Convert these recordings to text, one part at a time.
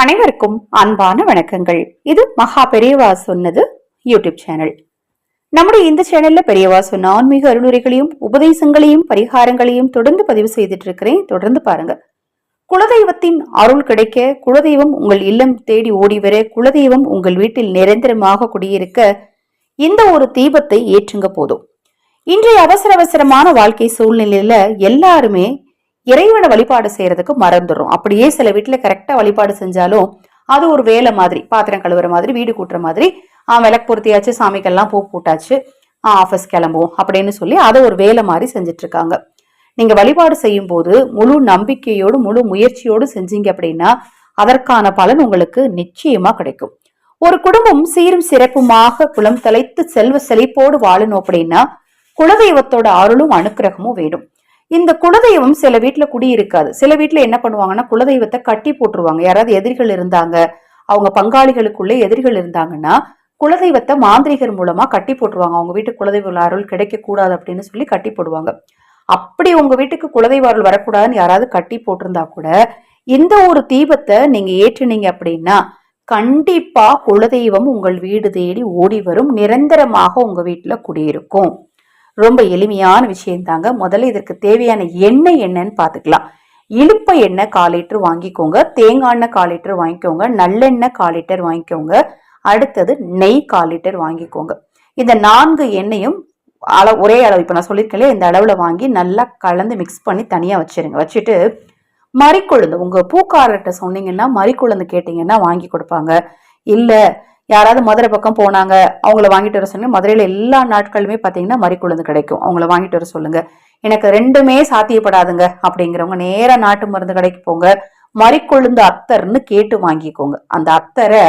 அனைவருக்கும் அன்பான வணக்கங்கள். இது மகா பெரியவா சொன்னது யூடியூப் சேனல் நம்முடைய இந்த சேனல்ல பெரியவா சொன்ன ஆன்மீக அருளுரைகளையும் உபதேசங்களையும் பரிகாரங்களையும் தொடர்ந்து பதிவு செய்துட்டு இருக்கிறேன் தொடர்ந்து பாருங்க. குலதெய்வத்தின் அருள் கிடைக்க குலதெய்வம் உங்கள் இல்லம் தேடி ஓடி வர குலதெய்வம் உங்கள் வீட்டில் நிரந்தரமாக குடியிருக்க இந்த ஒரு தீபத்தை ஏற்றுங்க போதும். இன்றைய அவசர அவசரமான வாழ்க்கை சூழ்நிலையில எல்லாருமே இறைவனை வழிபாடு செய்யறதுக்கு மறந்துடும் அப்படியே சில வீட்டுல கரெக்டா வழிபாடு செஞ்சாலும் அது ஒரு வேலை மாதிரி பாத்திரம் கழுவுற மாதிரி வீடு கூட்டுற மாதிரி விளக்கு பொருத்தியாச்சு சாமிக்கெல்லாம் பூ போட்டாச்சு ஆஃபீஸ் கிளம்புவோம் அப்படின்னு சொல்லி அதை ஒரு வேலை மாதிரி செஞ்சுட்டு இருக்காங்க நீங்க வழிபாடு செய்யும் போது முழு நம்பிக்கையோடு முழு முயற்சியோடு செஞ்சீங்க அப்படின்னா அதற்கான பலன் உங்களுக்கு நிச்சயமா கிடைக்கும். ஒரு குடும்பம் சீரும் சிறப்புமாக குலம் தலைத்து செல்வ செழிப்போடு வாழணும் அப்படின்னா குலதெய்வத்தோட அருளும் அனுக்கிரகமும் வேணும். இந்த குலதெய்வம் சில வீட்டுல குடியிருக்காது. சில வீட்டுல என்ன பண்ணுவாங்கன்னா குலதெய்வத்தை கட்டி போட்டுருவாங்க. யாராவது எதிரிகள் இருந்தாங்க அவங்க பங்காளிகளுக்குள்ளே எதிரிகள் இருந்தாங்கன்னா குலதெய்வத்தை மாந்திரிகர் மூலமா கட்டி போட்டுருவாங்க. அவங்க வீட்டுக்கு குலதெய்வ அருள் கிடைக்க கூடாது அப்படின்னு சொல்லி கட்டி போடுவாங்க. அப்படி உங்க வீட்டுக்கு குலதெய்வ அருள் வரக்கூடாதுன்னு யாராவது கட்டி போட்டிருந்தா கூட இந்த ஒரு தீபத்தை நீங்க ஏற்றுனீங்க அப்படின்னா கண்டிப்பா குலதெய்வம் உங்கள் வீடு தேடி ஓடி வரும். நிரந்தரமாக உங்க வீட்டுல குடியிருக்கும். ரொம்ப எளிமையான விஷயம்தாங்க முதல்ல இதற்கு தேவையான எண்ணெய் என்னன்னு பார்த்துக்கலாம். இழுப்ப எண்ணெய் கால் லிட்டர் வாங்கிக்கோங்க. தேங்காய் எண்ணெய் கால் லிட்டர் வாங்கிக்கோங்க. நல்லெண்ணெய் கால் லிட்டர் வாங்கிக்கோங்க. அடுத்தது நெய் கால் லிட்டர் வாங்கிக்கோங்க. இந்த நான்கு எண்ணெயும் அளவு ஒரே அளவு. இப்போ நான் சொல்லியிருக்கேன் இந்த அளவில் வாங்கி நல்லா கலந்து மிக்ஸ் பண்ணி தனியாக வச்சுருங்க. வச்சுட்டு மறிக்குழுந்து உங்கள் பூக்காரர்கிட்ட சொன்னீங்கன்னா மறிக்குழுந்து கேட்டிங்கன்னா வாங்கி கொடுப்பாங்க. இல்லை யாராவது மதுரை பக்கம் போனாங்க அவங்கள வாங்கிட்டு வர சொல்லுங்க. மதுரையில் எல்லா நாட்களுமே பார்த்தீங்கன்னா மறிக்குழுந்து கிடைக்கும். அவங்கள வாங்கிட்டு வர சொல்லுங்க. எனக்கு ரெண்டுமே சாத்தியப்படாதுங்க அப்படிங்கிறவங்க நேராக நாட்டு மருந்து கடைக்கு போங்க. மறிக்கொழுந்து அத்தர்னு கேட்டு வாங்கிக்கோங்க. அந்த அத்தரை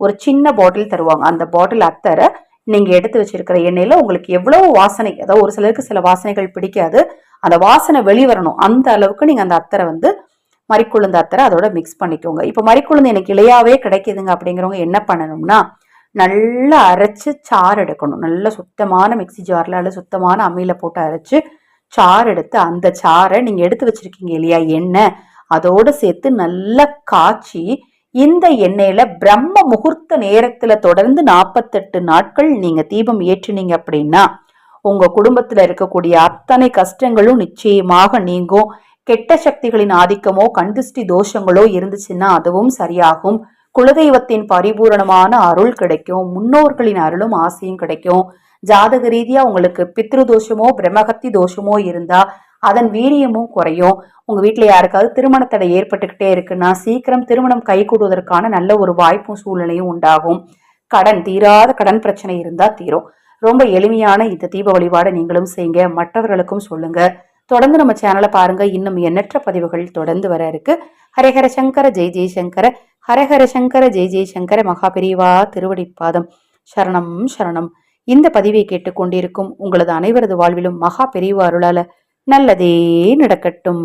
ஒரு சின்ன பாட்டில் தருவாங்க. அந்த பாட்டில் அத்தரை நீங்கள் எடுத்து வச்சிருக்கிற எண்ணெயில் உங்களுக்கு எவ்வளவு வாசனை அதாவது ஒரு சிலருக்கு சில வாசனைகள் பிடிக்காது. அந்த வாசனை வெளிவரணும். அந்த அளவுக்கு நீங்கள் அந்த அத்தரை வந்து மறிக்குழுந்து அத்தரை அதோட மிக்ஸ் பண்ணிக்கோங்க. இப்போ மறிக்குழுந்து எனக்கு இலையாவே கிடைக்குதுங்க அப்படிங்கிறவங்க என்ன பண்ணணும்னா நல்லா அரைச்சு சாறு எடுக்கணும். நல்ல சுத்தமான மிக்சி ஜாரில் அல்ல சுத்தமான அம்மியில் போட்டு அரைச்சு சாறு எடுத்து அந்த சாறை நீங்கள் எடுத்து வச்சிருக்கீங்க இல்லையா எண்ணெய் அதோடு சேர்த்து நல்லா காய்ச்சி இந்த எண்ணெயில் பிரம்ம முகூர்த்த நேரத்தில் தொடர்ந்து நாற்பத்தெட்டு நாட்கள் நீங்கள் தீபம் ஏற்றினீங்க அப்படின்னா உங்கள் குடும்பத்தில் இருக்கக்கூடிய அத்தனை கஷ்டங்களும் நிச்சயமாக நீங்கும். கெட்ட சக்திகளின் ஆதிக்கமோ கண்திஷ்டி தோஷங்களோ இருந்துச்சுன்னா அதுவும் சரியாகும். குலதெய்வத்தின் பரிபூரணமான அருள் கிடைக்கும். முன்னோர்களின் அருளும் ஆசையும் கிடைக்கும். ஜாதக ரீதியா உங்களுக்கு பித்ரு தோஷமோ பிரம்மகத்தி தோஷமோ இருந்தா அதன் வீரியமும் குறையும். உங்க வீட்டுல யாருக்காவது திருமண தடை ஏற்பட்டுக்கிட்டே இருக்குன்னா சீக்கிரம் திருமணம் கைகூடுவதற்கான நல்ல ஒரு வாய்ப்பும் சூழ்நிலையும் உண்டாகும். கடன் தீராத கடன் பிரச்சனை இருந்தா தீரும். ரொம்ப எளிமையான இந்த தீப வழிபாடை நீங்களும் செய்யுங்க மற்றவர்களுக்கும் சொல்லுங்க. தொடர்ந்து நம்ம சேனலை பாருங்க. இன்னும் எண்ணற்ற பதிவுகள் தொடர்ந்து வர இருக்கு. ஹரஹர சங்கர ஜெய் ஜெய்சங்கர. ஹரஹர சங்கர ஜெய் ஜெய்சங்கர. மகாபிரிவா திருவடிப்பாதம். சரணம் சரணம். இந்த பதிவை கேட்டுக்கொண்டிருக்கும் உங்களது அனைவரது வாழ்விலும் மகா பெரியவாருளால நல்லதே நடக்கட்டும்.